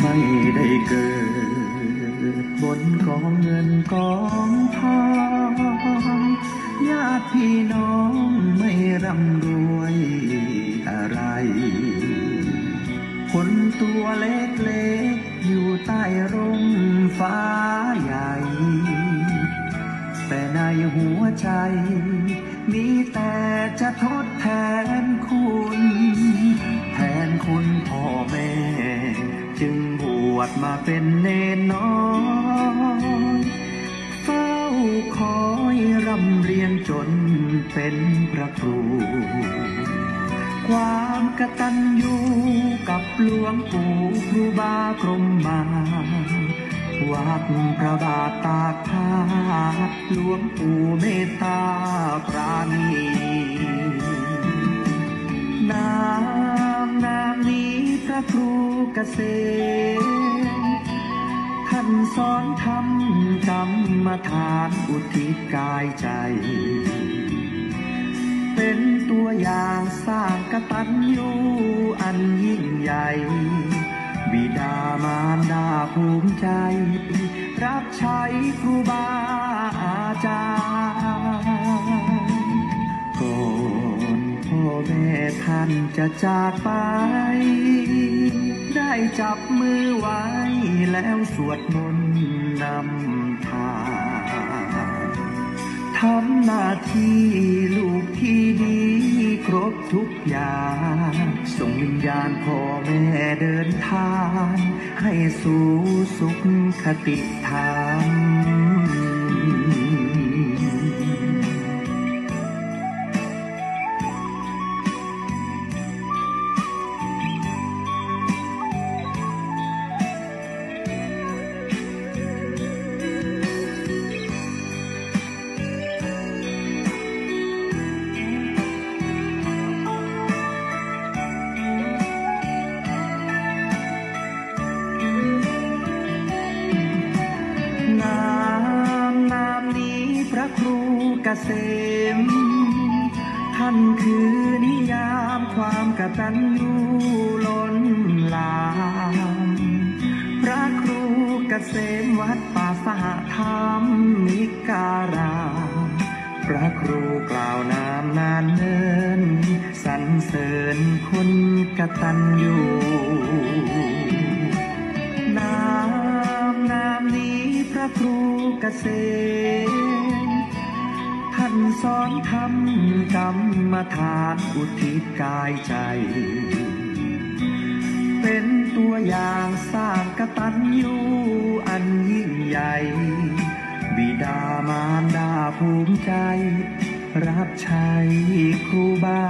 ไม่ได้เกิด บนกองเงินกองทองญาติพี่น้องไม่ร่ำรวยอะไร คนตัวเล็กๆอยู่ใต้ร่มฟ้าใหญ่ แต่ในหัวใจ มีแต่จะทดแทนคุณ แทนคุณพ่อ บวชมาเป็นเนนน้อยเฝ้าคอยร่ำเรียนจนเป็นพระครู ความกตัญญูกับหลวงปู่ครูบากรมมาวัดพระบาทตากผ้าหลวงปู่เมตตาปราณีนามนามนี้พระครูเกษม ท่านสอนทำกรรมฐานอุทิศกายใจ เป็นตัวอย่างสร้างกตัญญูอันยิ่งใหญ่ บิดามารดาภูมิใจ รับใช้ครูบาอาจารย์ก่อนพ่อแม่ท่านจะจากไป ได้จับมือไว้แล้วสวดมนต์นำทางทำหน้าที่ลูกที่ดีครบทุกอย่างส่งวิญญาณพ่อแม่เดินทาง ให้สู่สุขคติธรร กษม ท่านคือนิยามความกตัญญูล้นหลาม พระครูเกษมวัดป่าสหธรรมนิการามพระครูกล่าวนามนานเนินสรรเสริญคุณกตัญญูนามนามนี้พระครูเกษม สอนทำกรรมฐานอุทิศกายใจ เป็นตัวอย่างสร้างกตัญญูอันยิ่งใหญ่ บิดามารดาภูมิใจ รับใช้ครูบา